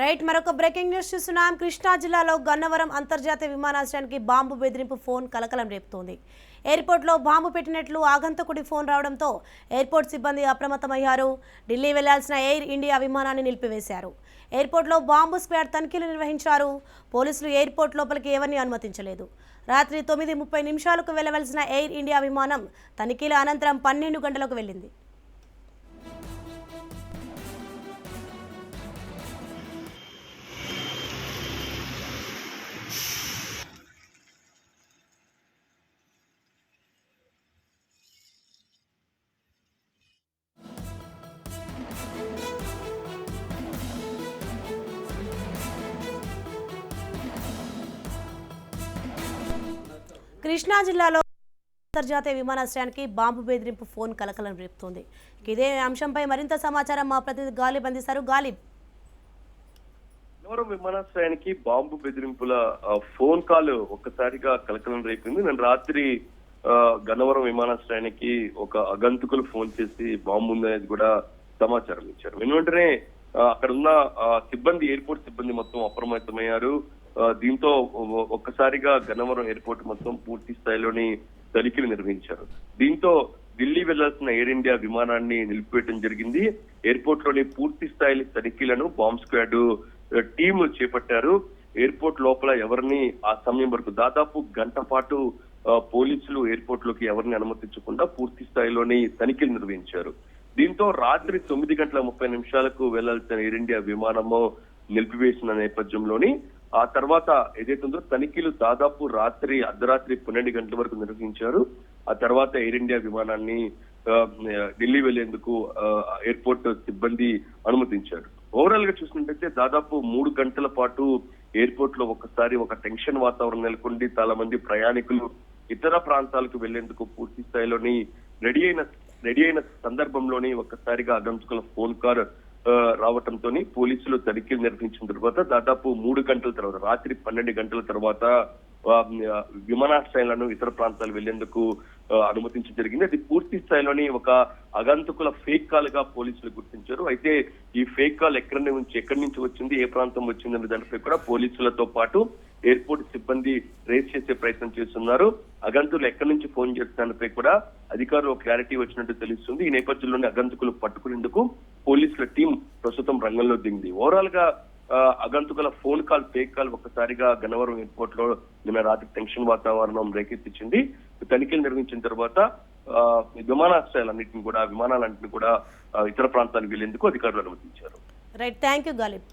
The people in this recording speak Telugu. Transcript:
రైట్ మరొక బ్రేకింగ్ న్యూస్ చూస్తున్నాం. కృష్ణా జిల్లాలో గన్నవరం అంతర్జాతీయ విమానాశ్రయానికి బాంబు బెదిరింపు ఫోన్ కలకలం రేపుతోంది. ఎయిర్పోర్ట్లో బాంబు పెట్టినట్లు ఆగంతకుడి ఫోన్ రావడంతో ఎయిర్పోర్ట్ సిబ్బంది అప్రమత్తమయ్యారు. ఢిల్లీ వెళ్ళాల్సిన ఎయిర్ ఇండియా విమానాన్ని నిలిపివేశారు. ఎయిర్పోర్ట్లో బాంబు స్క్వాడ్ తనిఖీలు నిర్వహించారు. పోలీసులు ఎయిర్పోర్ట్ లోపలికి ఎవరిని అనుమతించలేదు. రాత్రి తొమ్మిది ముప్పై నిమిషాలకు వెళ్ళవలసిన ఎయిర్ ఇండియా విమానం తనిఖీల అనంతరం పన్నెండు గంటలకు వెళ్ళింది. కృష్ణా జిల్లాలో అంతర్జాతీయ విమానాశ్రయానికి బాంబు బెదిరింపు ఫోన్ కలకలం రేపుతోంది. ఇదే అంశంపై మరింత సమాచారం మా ప్రతినిధి గాలిబ్ అందిస్తారు. గాలిబ్. గన్నవరం విమానాశ్రయానికి బాంబు బెదిరింపుల ఫోన్ కాల్ ఒక్కసారిగా కలకలం రేపింది. నేను రాత్రి గన్నవరం విమానాశ్రయానికి ఒక అగంతుకులు ఫోన్ చేసి బాంబు ఉందనేది కూడా సమాచారం ఇచ్చారు. వెను వెంటనే అక్కడ ఉన్న సిబ్బంది ఎయిర్పోర్ట్ సిబ్బంది మొత్తం అప్రమత్తమయ్యారు. దీంతో ఒక్కసారిగా గన్నవరం ఎయిర్పోర్ట్ మొత్తం పూర్తి స్థాయిలోని తనిఖీలు నిర్వహించారు. దీంతో ఢిల్లీ వెళ్ళాల్సిన ఎయిర్ ఇండియా విమానాన్ని నిలిపివేయడం జరిగింది. ఎయిర్పోర్ట్లోని పూర్తి స్థాయి తనిఖీలను బాంబ్ స్క్వాడ్ టీమ్ చేపట్టారు. ఎయిర్పోర్ట్ లోపల ఎవరిని ఆ సమయం వరకు దాదాపు గంట పాటు పోలీసులు ఎయిర్పోర్ట్లోకి ఎవరిని అనుమతించకుండా పూర్తి స్థాయిలోని తనిఖీలు నిర్వహించారు. దీంతో రాత్రి తొమ్మిది గంటల ముప్పై నిమిషాలకు వెళ్ళాల్సిన ఎయిర్ ఇండియా విమానము నిలిపివేసిన నేపథ్యంలోని ఆ తర్వాత ఏదైతుందో తనిఖీలు దాదాపు రాత్రి అర్ధరాత్రి పన్నెండు గంటల వరకు నిర్వహించారు. ఆ తర్వాత ఎయిర్ ఇండియా విమానాన్ని ఢిల్లీ వెళ్ళేందుకు ఎయిర్పోర్ట్ సిబ్బంది అనుమతించారు. ఓవరాల్గా చూసినట్టయితే దాదాపు మూడు గంటల పాటు ఎయిర్పోర్ట్లో ఒకసారి ఒక టెన్షన్ వాతావరణం నెలకొండి. చాలా మంది ప్రయాణికులు ఇతర ప్రాంతాలకు వెళ్ళేందుకు పూర్తి స్థాయిలోని రెడీ అయిన రెడీ అయిన సందర్భంలోని ఒక్కసారిగా అడ్డంచుకున్న ఫోన్ కార్ రావటంతో పోలీసులు తనిఖీలు నిర్వహించిన తర్వాత దాదాపు మూడు గంటల తర్వాత రాత్రి పన్నెండు గంటల తర్వాత విమానాశ్రయాలను ఇతర ప్రాంతాలు వెళ్ళేందుకు ఆ, అనుమతించడం జరిగింది. అది పూర్తి స్థాయిలోని ఒక అగంతకుల ఫేక్ కాల్గా పోలీసులు గుర్తించారు. అయితే ఈ ఫేక్ కాల్ ఎక్కడి నుంచి ఎక్కడి నుంచి వచ్చింది ఏ ప్రాంతం వచ్చింది అనే దానిపై కూడా పోలీసులతో పాటు ఎయిర్పోర్ట్ సిబ్బంది రేస్ చేసే ప్రయత్నం చేస్తున్నారు. అగంతులు ఎక్కడి నుంచి ఫోన్ చేస్తున్నపై కూడా అధికారులు క్లారిటీ వచ్చినట్టు తెలుస్తుంది. ఈ నేపథ్యంలోనే అగంతకులు పట్టుకునేందుకు పోలీసుల టీం ప్రస్తుతం రంగంలో దిగింది. ఓవరాల్గా అగంతుకుల ఫోన్ కాల్ ఫేక్ కాల్ ఒక్కసారిగా గన్నవరం ఎయిర్పోర్ట్లో నిన్న రాత్రి టెన్షన్ వాతావరణం రేకెత్తించింది తనిఖీలు నిర్వహించిన తర్వాత విమానాశ్రయాలన్నింటినీ విమానాశ్రయాలన్నింటిని కూడా విమానాలన్నింటినీ కూడా ఇతర ప్రాంతాలకు వెళ్ళేందుకు అధికారులు అనుమతించారు. Right thank you Ghalib